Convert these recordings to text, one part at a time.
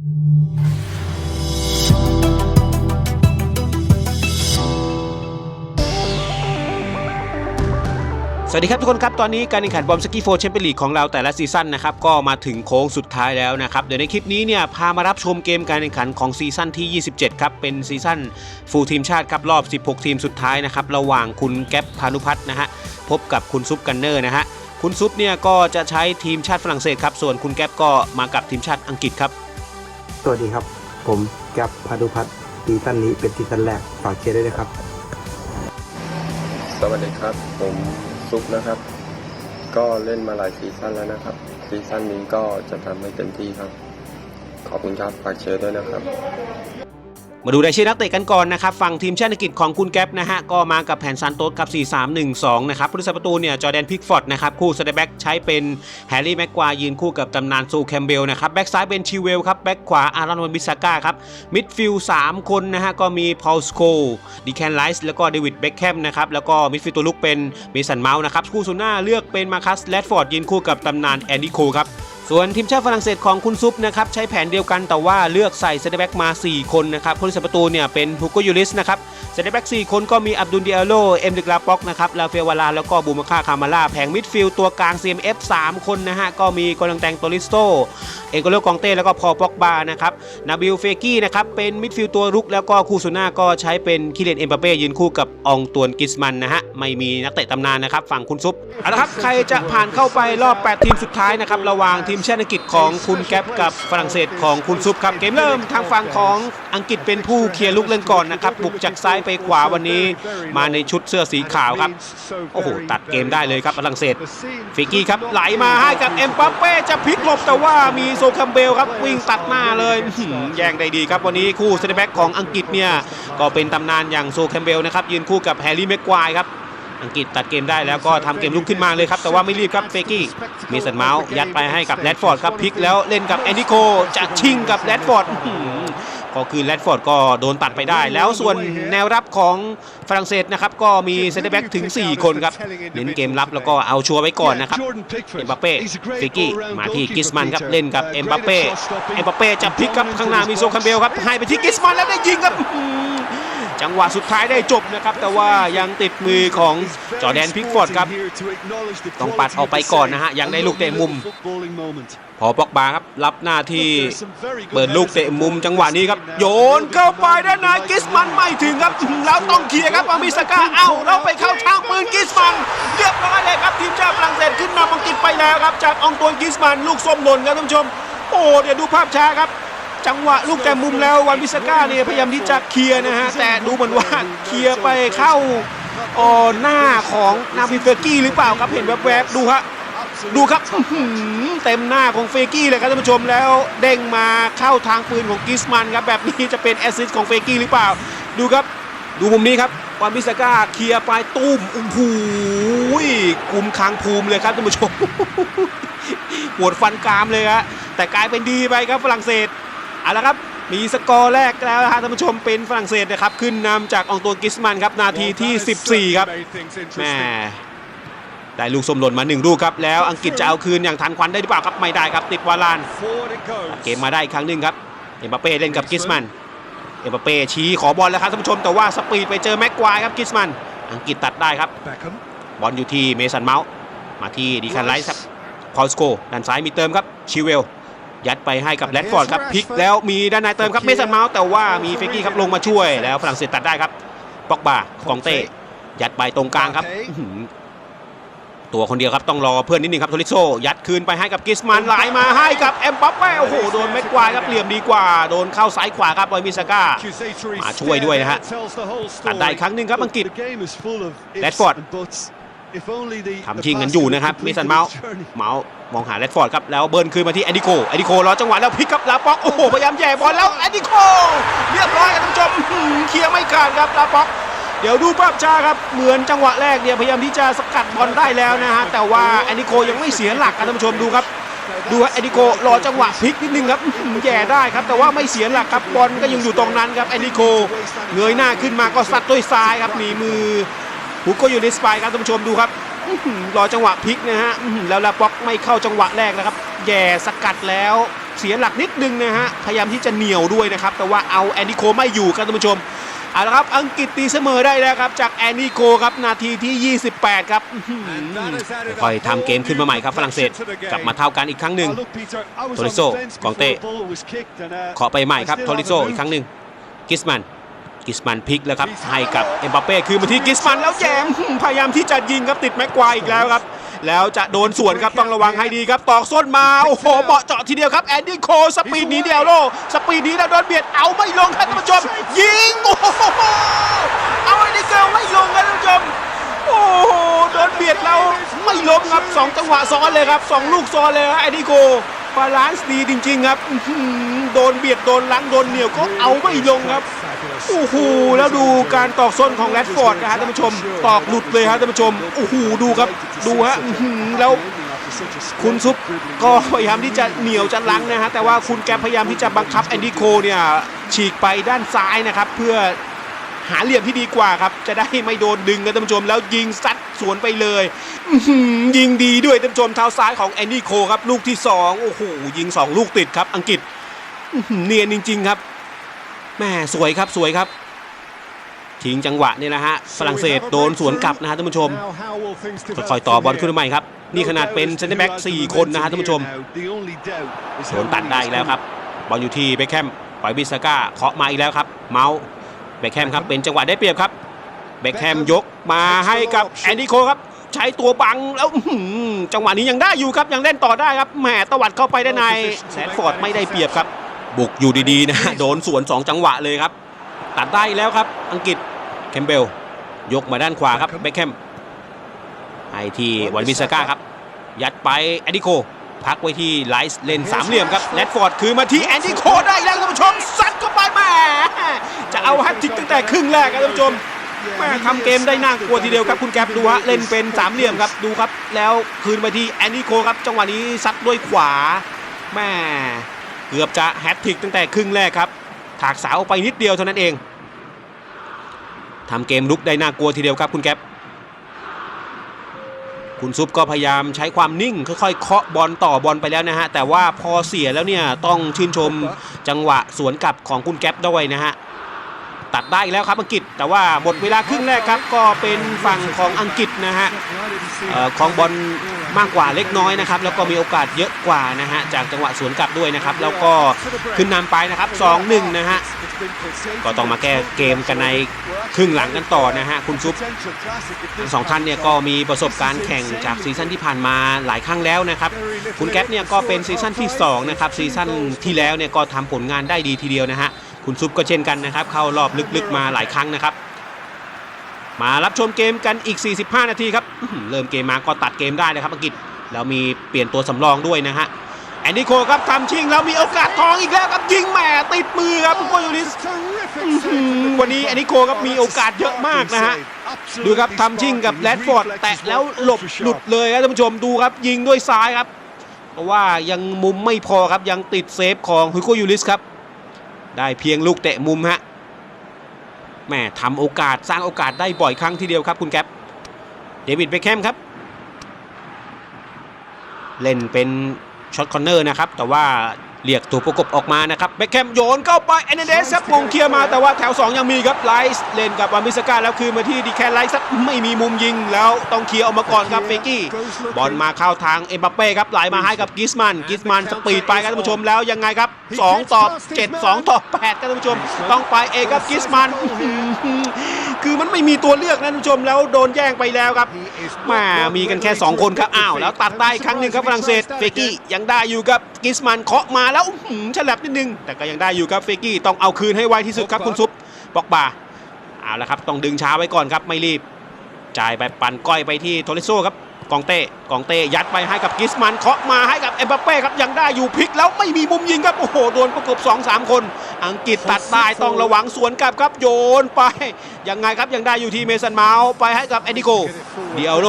สวัสดีครับทุกคนครับ ตอนนี้การแข่งขันบอมสกี้โฟแชมเปี้ยนลีกของเราแต่ละซีซั่นนะครับ ก็มาถึงโค้งสุดท้ายแล้วนะครับ เดี๋ยวในคลิปนี้เนี่ย พามารับชมเกมการแข่งขันของซีซั่นที่ 27 ครับ เป็นซีซั่นฟูลทีมชาติครับรอบ 16 ทีมสุดท้ายนะครับ ระหว่างคุณแก๊ปพานุพัฒน์นะฮะ พบกับคุณซุปกันเนอร์นะฮะ คุณซุปเนี่ยก็จะใช้ทีมชาติฝรั่งเศสครับ ส่วนคุณแก๊ปก็มากับทีมชาติอังกฤษครับ สวัสดีครับ ผมแก๊ปพานุพัฒน์ซีซั่นนี้เป็นซีซั่นแรกฝากเชียร์ด้วยนะครับ สวัสดีครับ ผมซุปนะครับ ก็เล่นมาหลายซีซั่นแล้วนะครับซีซั่นนี้ก็จะทำให้เต็มที่ครับ ขอบคุณครับฝากเชียร์ด้วยนะครับ มาดูรายชื่อนักเตะกันก่อนนะครับฝั่งทีมชาติอังกฤษของคุณแก๊ปนะฮะก็มากับแผนซานโตสกับ 4-3-1-2 นะครับผู้รักษาประตูเนี่ยจอแดนพิกฟอร์ดนะครับคู่สเตอร์แบ็กใช้เป็นแฮร์รี่แม็กควายยืนคู่กับตำนานซูแคมเบลนะครับแบ็กซ้ายเป็นชิเวลครับแบ็กขวาอารอนวันบิสซาก้าครับมิดฟิลด์3คนนะฮะก็มีพอลสโคดีแคนไลส์แล้วก็เดวิดเบ็คแคมนะครับแล้วก็มิดฟิลด์ตัวลุกเป็นเมสันเมาส์นะครับคู่สุดหน้าเลือกเป็นมาคัสแรดฟอร์ดยืนคู่กับตำนานแอนดี้โคครับ ส่วนทีมชาติฝรั่งเศสของคุณซุปนะครับใช้แผนเดียวกันแต่ว่าเลือกใส่เซนเตอร์แบ็กมา 4 คนนะครับผู้รักษาประตูเนี่ยเป็นฮุโกยูริสนะครับเซนเตอร์แบ็ก4คนก็มีอับดุลเดิอาโลเอ็มดิกลาป็อกนะครับลาเฟลวาลาแล้วก็บูมาค่าคามาล่าแผงมิดฟิลด์ตัวกลาง CMF 3 คนนะฮะก็มีกอลังแตงโตลิสโตเอกโลกองเต้แล้วก็พอป็อกบานะครับนาบิลเฟกี้นะครับเป็นมิดฟิลด์ตัวรุกแล้วก็คู่สุน่าก็ใช้เป็นคิเลนเอ็มบัปเป้ยืนคู่กับอองตวนกิสมันนะฮะไม่มีนักเตะตำนานนะครับฝั่งคุณซุปเอาละครับใครจะผ่านเข้าไปรอบ 8 ทีมสุดท้ายนะครับระหว่างทีมชาติอังกฤษของคุณแก๊ปกับฝรั่งเศสของคุณซุปครับเกมเริ่มทางฝั่งของอังกฤษเป็นผู้เคลียร์ลูกเล่นก่อนนะครับบุกจากซ้ายไปขวาวันนี้ มาในชุดเสื้อสีขาวครับโอ้โหตัดเกมได้เลยครับฝรั่งเศสฟิกกี้ครับไหลมาให้กับเอ็มบัปเป้จะพลิกหลบแต่ว่ามีโซคัมเบลครับวิ่งตัดหน้าเลยหือแย่งได้ดีครับวันนี้คู่เซนเตอร์แบ็กของอังกฤษเนี่ยก็เป็นตำนานอย่างโซคัมเบลนะครับยืนคู่กับแฮร์รี่แม็กควายครับ อังกฤษตัดเกมได้แล้วก็ทำเกมลุกขึ้นมาเลยครับ แต่ว่าไม่รีบครับเฟกี้มีสันเมาส์ยัดไปให้กับแรดฟอร์ดครับพลิกแล้วเล่นกับแอนดิโกจะชิงกับแรดฟอร์ดก็คือแรดฟอร์ดก็โดนตัดไปได้ แล้วส่วนแนวรับของฝรั่งเศสนะครับ ก็มีเซนเตอร์แบ็กถึง 4 คนครับ เน้นเกมรับแล้วก็เอาชัวร์ไว้ก่อนนะครับ เอ็มบัปเป้ฟิกกี้มาที่กิสมันครับ เล่นกับเอ็มบัปเป้ เอ็มบัปเป้จะพลิกครับข้างหน้ามีโซคัมเบลครับ ให้ไปที่กิสมันแล้วได้ยิงครับ จังหวะสุดท้ายได้จบนะครับ แต่ว่ายังติดมือของจอแดนพิกฟอร์ดครับ ต้องปัดออกไปก่อนนะฮะ ยังได้ลูกเตะมุม พอปอกบาครับ รับหน้าที่เปิดลูกเตะมุมจังหวะนี้ครับ โยนเข้าไปด้านในกิสมันไม่ถึงครับ แล้วต้องเคลียร์ครับอามิสกาเอ้าเราไปเข้าทางปืนกิสมันเรียบร้อยเลยครับทีมชาติฝรั่งเศสขึ้นนำอังกฤษไปแล้วครับ จากอองตวนกิสมันลูกส้มหล่นครับท่านผู้ชม โอ้เดี๋ยวดูภาพช้าครับ จังหวะลูกแต่มุมแล้ววันวิสก้าเนี่ยพยายามที่จะเคลียร์นะฮะแต่ดูเหมือนว่าเคลียร์ไปเข้าออหน้าของนาบิเฟอร์กี้หรือเปล่าครับเห็นแวบๆดูฮะดูครับเต็มหน้าของเฟกี้เลยครับท่านผู้ชมแล้วเด้งมาเข้าทางปืนของกิสมันครับแบบนี้จะเป็นแอสซิสต์ของเฟกี้หรือเปล่า ดูครับดูมุมนี้ครับวันบิสก้าเคลียร์ไปตุ้มโอ้โหกลุ่มคางภูมิเลยครับท่านผู้ชมปวดฟันกรามเลยฮะแต่กลายเป็นดีไปครับฝรั่งเศส เอาละครับมีสกอร์แรกแล้วนะฮะท่านผู้ชมเป็นฝรั่งเศสนะครับขึ้นนำจากอองตัวกิสมันครับนาทีที่ 14 ครับแหม่ได้ลูกสมหล่นมาหนึ่งลูกครับแล้วอังกฤษจะเอาคืนอย่างทันควันได้หรือเปล่าครับไม่ได้ครับติดวาลานเกมมาได้อีกครั้งหนึ่งครับเอ็มบัปเป้เล่นกับกิสมันเอ็มบัปเป้ชี้ขอบอลแล้วครับท่านผู้ชมแต่ว่าสปีดไปเจอแม็กควายครับกิสมัน อังกฤษตัดได้ครับบอลอยู่ที่เมสันเมาส์มาที่ดีคันไลท์ครับพอลสโกด้านซ้ายมีเติมครับชิเวล ยัดไปให้กับแรดฟอร์ดครับพลิกแล้วมีด้านในเติมครับเมสันเมาส์แต่ว่ามีเฟกกี้ครับลงมาช่วยแล้วฝรั่งเศสตัดได้ครับป็อกบากองเต้ยัดไปตรงกลางครับอื้อหือตัวคนเดียวครับต้องรอเพื่อนนิดนึงครับโทริโซยัดคืนไปให้กับกิสมันไหลมาให้กับเอ็มบัปเป้โอ้โหโดนแม็กควายครับเหลี่ยมดีกว่า โดนเข้าซ้ายขวาครับบอยมิสก้ามาช่วยด้วยนะฮะตัตัดดได้ได้อีกครั้งหนึ่งครับอังกฤษแรแรดดฟฟออร์ร์ดด ทำทำชิชิงงกักันนออยู่ยู่นะนะคครัรับบมิมิสัสันนเมาเมาส์ส์เมาส์มองหาแรดฟอร์ดครับแล้วเบิร์นคืนมาที่เอดิโกเอดิโกล้อจังหวะแล้วพลิกครับลาป็อกโอ้โหพยายามแย่บอลแล้วเอดิโกเรียบร้อยครับท่านผู้ชมอื้อหือเคลียร์ไม่ขาดครับลาป็อกเดี๋ยวดูภาพช้าครับเหมือนจังหวะแรกเนี่ยพยายามที่จะสกัดบอลได้แล้วนะฮะแต่ว่าแอนดิโกยังไม่เสียหลักครับท่านผู้ชมดูครับดูฮะแอนดิโกรอจังหวะพลิกนิดนึงครับอื้อหือแย่ได้ครับ แต่ว่าไม่เสียหลักครับบอลก็ยังอยู่ตรงนั้นครับแอนดิโกเงยหน้าขึ้นมาก็ซัดด้วยซ้ายครับหนีมือ ฮูโกยูนิสไปครับท่านผู้ชมดูครับรอจังหวะพลิกนะฮะแล้วลาป็อกไม่เข้าจังหวะแรกนะครับ แย่สกัดแล้วเสียหลักนิดนึงนะฮะ พยายามที่จะเหนียวด้วยนะครับ แต่ว่าเอาแอนนิโคไม่อยู่ครับท่านผู้ชมเอาละครับ อังกฤษตีเสมอได้แล้วครับ จากแอนนิโคครับ นาทีที่ 28 ครับค่อยทำเกมขึ้นมาใหม่ครับฝรั่งเศส กลับมาเท่ากันอีกครั้งหนึ่งโทริโซกองเต้เคาะไปใหม่ครับโทริโซอีกครั้งหนึ่งกิสมัน กิสมันพลิกแล้วครับให้กับเอ็มบัปเป้คือมาที่กิสมันแล้วแยมพยายามที่จะยิงครับติดแม็กควายอีกแล้วครับ แล้วจะโดนสวนครับต้องระวังให้ดีครับตอกส้นมาโอ้โหเหมาะเจาะทีเดียวครับแอนดี้โคสปีดหนีเดียวโลสปีดหนีแล้วโดนเบียดเอาไม่ลงครับท่านผู้ชมยิงโอ้โหเอาไอ้นี่เกิลไม่ลงครับท่านผู้ชมโอ้โหโดนเบียดแล้วไม่ล้มครับสองจังหวะซ้อนเลยครับสองลูกซ้อนเลยครับแอนดี้โคบาลานซ์ดีจริง ๆ ครับอื้อหือโดนเบียดโดนลังโดนเหนียวก็เอาไม่ลงครับ โอ้โหแล้วดูการตอกส้นของแรดฟอร์ดนะฮะท่านผู้ชม ตอกหลุดเลยฮะท่านผู้ชมโอ้โหดูครับดูฮะแล้วคุณซุปก็พยายามที่จะเหนียวจะลังนะฮะแต่ว่าคุณแกพยายามที่จะบังคับแอนดี้โคเนี่ยฉีกไปด้านซ้ายนะครับ เพื่อหาเหลี่ยมที่ดีกว่าครับ จะได้ไม่โดนดึงกันท่านผู้ชม แล้วยิงซัดสวนไปเลยยิงดีด้วยท่านผู้ชมเท้าซ้ายของแอนดี้โคครับ ลูกที่สองโอ้โหยิงสองลูกติดครับ อังกฤษเนียนจริง ๆ ครับ แม่สวยครับสวยครับ ทิ้งจังหวะนี่นะฮะฝรั่งเศสโดนสวนกลับนะฮะท่านผู้ชมค่อยๆต่อบอลขึ้นมาใหม่ครับ นี่ขนาดเป็นเซนเตอร์แบ็ก4คนนะฮะท่านผู้ชมโดนตัดได้อีกแล้วครับบอลอยู่ที่เบคแฮมปล่อยบิสก้าเคาะมาอีกแล้วครับ เมาส์เบคแฮมครับเป็นจังหวะได้เปรียบครับเบคแฮมยกมาให้กับแอนดี้โคครับใช้ตัวบังแล้วอื้อหือจังหวะนี้ยังได้อยู่ครับยังเล่นต่อได้ครับแหมตวัดเข้าไปด้านในแซนฟอร์ดไม่ได้เปรียบครับ บุกอยู่ดีๆนะฮะโดนสวน 2 จังหวะเลยครับ ตัดได้อีกแล้วครับ อังกฤษเคมเบล ยกมาด้านขวาครับเบคแฮมให้ที่วันบิสก้าครับ ยัดไปแอนดิโค พักไว้ที่ไลส์เลนสามเหลี่ยมครับแรดฟอร์ดคือมาที่แอนดิโคได้แล้วท่านผู้ชมซัดเข้าไปแหม่จะเอาแฮตทริกตั้งแต่ครึ่งแรกครับท่านผู้ชมแม่ทำเกมได้น่ากลัวทีเดียวครับคุณแกปดูฮะเล่นเป็นสามเหลี่ยมครับดูครับ แล้วคืนไปที่แอนดิโคครับ จังหวะนี้ซัดด้วยขวาแม่ เกือบจะแฮตทริกตั้งแต่ครึ่งแรกครับ ถากสาวออกไปนิดเดียวเท่านั้นเอง ทำเกมลุกได้น่ากลัวทีเดียวครับคุณแกปคุณซุปก็พยายามใช้ความนิ่งค่อยๆ เคาะบอลต่อบอลไปแล้วนะฮะ แต่ว่าพอเสียแล้วเนี่ยต้องชื่นชมจังหวะสวนกลับของคุณแก๊ปด้วยนะฮะ ตัดได้อีกแล้วครับอังกฤษ แต่ว่าหมดเวลาครึ่งแรกครับ ก็เป็นฝั่งของอังกฤษนะฮะออของบอลมากกว่าเล็กน้อยนะครับ แล้วก็มีโอกาสเยอะกว่านะฮะจากจังหวะสวนกลับด้วยนะครับ แล้วก็ขึ้นนำไปนะครับ 2-1 นะฮะก็ต้องมาแก้เกมกันในครึ่งหลังกันต่อนะฮะคุณซุปทั้งสองท่านเนี่ยก็มีประสบการณ์แข่งจากซีซั่นที่ผ่านมาหลายครั้งแล้วนะครับ คุณแก๊ปเนี่ยก็เป็นซีซั่นที่2นะครับซีซั่นที่แล้วเนี่ยก็ทำผลงานได้ดีทีเดียวนะฮะ คุณซุปก็เช่นกันนะครับ เข้ารอบลึกๆมาหลายครั้งนะครับ มารับชมเกมกันอีก 45 นาทีครับเริ่มเกมมาก็ตัดเกมได้นะครับอังกฤษแล้วมีเปลี่ยนตัวสำรองด้วยนะฮะแอนดิโคครับทำชิงแล้วมีโอกาสทองอีกแล้วครับยิงแหมติดมือครับโกยูริสวันนี้แอนนิโคครับมีโอกาสเยอะมากนะฮะดูครับทำชิงกับแรดฟอร์ดแตะแล้วหลบหลุดเลยครับท่านผู้ชมดูครับยิงด้วยซ้ายครับ เพราะว่ายังมุมไม่พอครับยังติดเซฟของฮุโกยูริสครับ ได้เพียงลูกเตะมุมฮะแม่ทำโอกาสสร้างโอกาสได้บ่อยครั้งทีเดียวครับคุณแก๊ปเดวิดเบคแฮมครับ เล่นเป็นช็อตคอนเนอร์นะครับ แต่ว่า เรียกตัวประกบออกมานะครับเบคแฮมโยนเข้าไปเอเนเดสครับมงเคลียร์มาแต่ว่าแถว 2 ยังมีครับไลส์เล่นกับวามิสกาแล้วคืนมาที่ดีแคนไลส์ครับไม่มีมุมยิงแล้วต้องเคลียร์ออกมาก่อนครับเฟกี้บอลมาเข้าทางเอ็มบัปเป้ครับไหลมาให้กับกิสมันกิสมันสปีดไปครับท่านผู้ชมแล้วยังไงครับ 2 ต่อ 7 2 ต่อ8ครับท่านผู้ชม ต้องไปเองครับกิสมัน คือมันไม่มีตัวเลือกนะท่านผู้ชมแล้วโดนแย่งไปแล้วครับแมามีกันแค่ 2 คนครับอ้าวแล้วตัดได้อีกครั้งหนึ่งครับฝรั่งเศสเฟกี้ยังได้อยู่ครับกิสมันเคาะมาแล้วอื้อหือฉลับนิดนึง แต่ก็ยังได้อยู่ครับเฟกี้ต้องเอาคืนให้ไวที่สุดครับคุณซุปบอกบาเอาละครับต้องดึงช้าไว้ก่อนครับไม่รีบจ่ายไปปั่นก้อยไปที่โทริโซครับ กองเต้กองเต้ยัดไปให้กับกิสมันเคาะมาให้กับเอ็มบัปเป้ครับยังได้อยู่พลิกแล้วไม่มีมุมยิงครับโอ้โหโดนประกบ2 3 คน อังกฤษตัดได้ต้องระวังสวนกลับครับโยนไปยังไงครับยังได้อยู่ที่เมสันเมาส์ไปให้กับเอดิโกเดียโร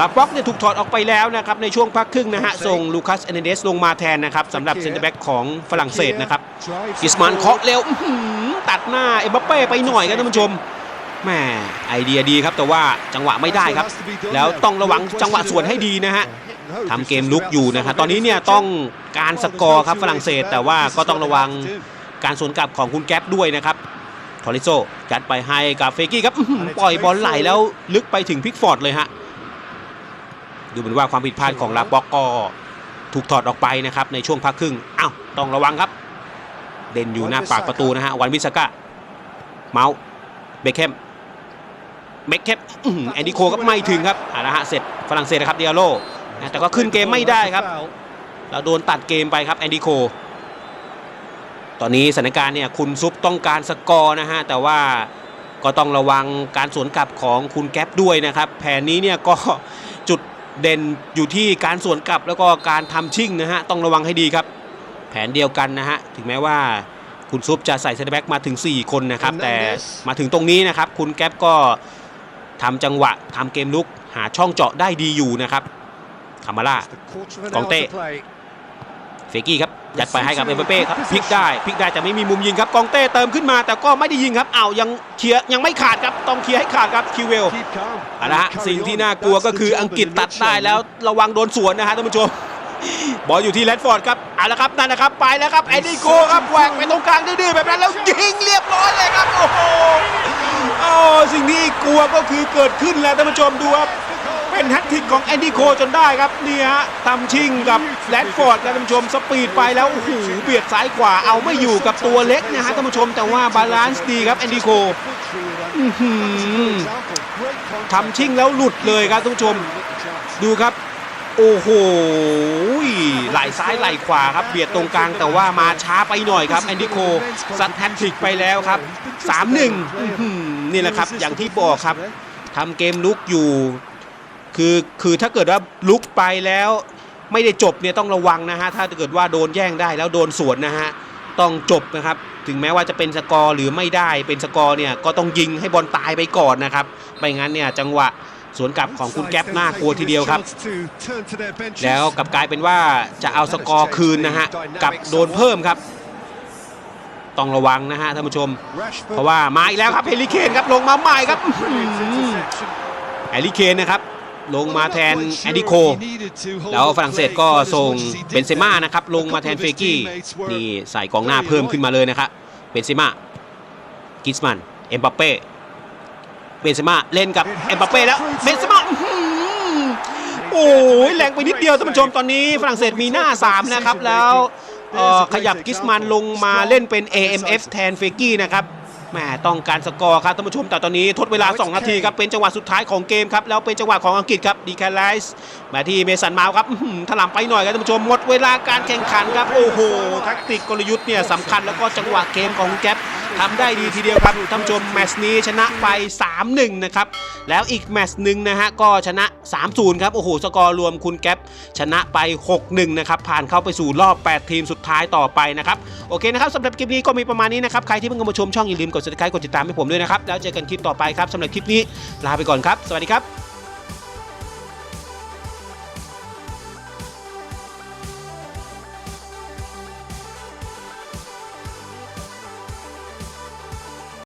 ลาป็อกเนี่ยถูกถอดออกไปแล้วนะครับในช่วงพักครึ่งนะฮะส่งลูคัสเอเนเดสลงมาแทนนะครับสำหรับเซนเตอร์แบ็กของฝรั่งเศสนะครับกิสมันเคาะเร็วอื้อหือตัดหน้าเอ็มบัปเป้ไปหน่อยครับท่านผู้ชม แหม่ไอเดียดีครับแต่ว่าจังหวะไม่ได้ครับ แล้วต้องระวังจังหวะสวนให้ดีนะฮะทำเกมลุกอยู่นะครับตอนนี้เนี่ยต้องการสกอร์ครับฝรั่งเศส แต่ว่าก็ต้องระวังการสวนกลับของคุณแก๊ปด้วยนะครับทอริโซยัดไปให้กับเฟกี้ครับอื้อหือปล่อยบอลไหลแล้วลึกไปถึงพิกฟอร์ดเลยฮะดูเหมือนว่าความผิดพลาดของลาป็อกก็ถูกถอดออกไปนะครับในช่วงพักครึ่งอ้าวต้องระวังครับ เด่นอยู่หน้าปากประตูนะฮะวันวิสก้าเมาส์เบคแฮม เบคแฮมอื้อหือแอนดิโคก็ไม่ถึงครับอาละฮะเสร็จฝรั่งเศสนะครับเดียโลนะแต่ก็ขึ้นเกมไม่ได้ครับ เราโดนตัดเกมไปครับแอนดิโค ตอนนี้สถานการณ์เนี่ยคุณซุปต้องการสกอร์นะฮะ แต่ว่าก็ต้องระวังการสวนกลับของคุณแก๊ปด้วยนะครับ แผนนี้เนี่ยก็จุดเด่นอยู่ที่การสวนกลับแล้วก็การทำชิ่งนะฮะ ต้องระวังให้ดีครับ แผนเดียวกันนะฮะ ถึงแม้ว่าคุณซุปจะใส่เซนเตอร์แบ็กมาถึง 4 คนนะครับ แต่มาถึงตรงนี้นะครับ คุณแก๊ปก็ ทำจังหวะทำเกมลุกหาช่องเจาะได้ดีอยู่นะครับคามาร่าของเต้เฟกี้ครับยัดไปให้กับเอ็มบัปเป้ครับพลิกได้พลิกได้แต่ไม่มีมุมยิงครับกองเต้เติมขึ้นมาแต่ก็ไม่ได้ยิงครับอ้าวยังเคลียร์ยังไม่ขาดครับต้องเคลียร์ให้ขาดครับคิวเวลเอาละฮะสิ่งที่น่ากลัวก็คืออังกฤษตัดได้แล้วระวังโดนสวนนะฮะท่านผู้ชมบอลอยู่ที่แรดฟอร์ดครับเอาละครับนั่นนะครับไปแล้วครับแอนดี้โกครับแหวกไปตรงกลางดื้อๆแบบนั้นแล้วยิงเรียบร้อยเลยครับโอ้โห โอ้สิ่งที่กลัวก็คือเกิดขึ้นแล้วท่านผู้ชมดูครับ เป็นแฮตทริกของแอนดี้โคจนได้ครับนี่ฮะทำชิงกับแรดฟอร์ดครับท่านผู้ชมสปีดไปแล้วโอ้โหเบียดซ้ายขวาเอาไม่อยู่กับตัวเล็กนะฮะท่านผู้ชมแต่ว่าบาลานซ์ดีครับแอนดี้โคทำชิงแล้วหลุดเลยครับท่านผู้ชม ดูครับ โอ้โหไหลซ้ายไหลขวาครับเบียดตรงกลางแต่ว่ามาช้าไปหน่อยครับแอนดี้โคซัดแฮตทริกไปแล้วครับ 3-1อื้อหือนี่แหละครับ อย่างที่บอกครับทำเกมลุกอยู่ คือคือถ้าเกิดว่าลุกไปแล้วไม่ได้จบเนี่ยต้องระวังนะฮะ ถ้าเกิดว่าโดนแย่งได้แล้วโดนสวนนะฮะ ต้องจบนะครับ ถึงแม้ว่าจะเป็นสกอร์หรือไม่ได้เป็นสกอร์เนี่ยก็ต้องยิงให้บอลตายไปก่อนนะครับ ไม่งั้นเนี่ยจังหวะ สวนกลับของคุณแก๊ปน่ากลัวทีเดียวครับ แล้วกลับกลายเป็นว่าจะเอาสกอร์คืนนะฮะกับโดนเพิ่มครับ ต้องระวังนะฮะท่านผู้ชม เพราะว่ามาอีกแล้วครับเฮลิเคนครับลงมาใหม่ครับอื้อหือแฮร์รี่เคนนะครับลงมาแทนแอนดี้โค แล้วฝรั่งเศสก็ส่งเบนเซม่านะครับลงมาแทนเฟกี้นี่ใส่กองหน้าเพิ่มขึ้นมาเลยนะครับเบนเซม่ากิสมันเอ็มบัปเป้ เบนเซม่าเล่นกับเอ็มบัปเป้แล้วเบนเซม่าโอ้ยแรงไปนิดเดียวท่านผู้ชมตอนนี้ฝรั่งเศสมีหน้า 3 นะครับ แล้วขยับกิสมันลงมาเล่นเป็น AMF แทนเฟกี้นะครับ แหมต้องการสกอร์ครับท่านผู้ชมแต่ตอนนี้ทดเวลา 2 นาทีครับเป็นจังหวะสุดท้ายของเกมครับแล้วเป็นจังหวะของอังกฤษครับดีแคลไลส์มาที่เมสันมาครับอื้อหือถลำไปหน่อยครับท่านผู้ชมหมดเวลาการแข่งขันครับโอ้โหแทักติกกลยุทธ์เนี่ยสำคัญแล้วก็จังหวะเกมของแก๊ปทำได้ดีทีเดียวครับท่านผู้ชมแมตช์นี้ชนะไป 3-1 นะครับ แล้วอีกแมตช์หนึ่งนะฮะก็ชนะ 3-0 ครับ โอ้โห สกอร์รวมคุณแก๊ปชนะไป 6-1 นะครับ ผ่านเข้าไปสู่รอบ 8 ทีมสุดท้ายต่อไปนะครับ โอเคนะครับสำหรับคลิปนี้ก็มีประมาณนี้นะครับ ใครที่เพิ่งเข้ามาชมช่องอย่าลืมกด subscribe กดติดตามให้ผมด้วยนะครับ แล้วเจอกันคลิปต่อไปครับสำหรับคลิปนี้ลาไปก่อนครับ สวัสดีครับ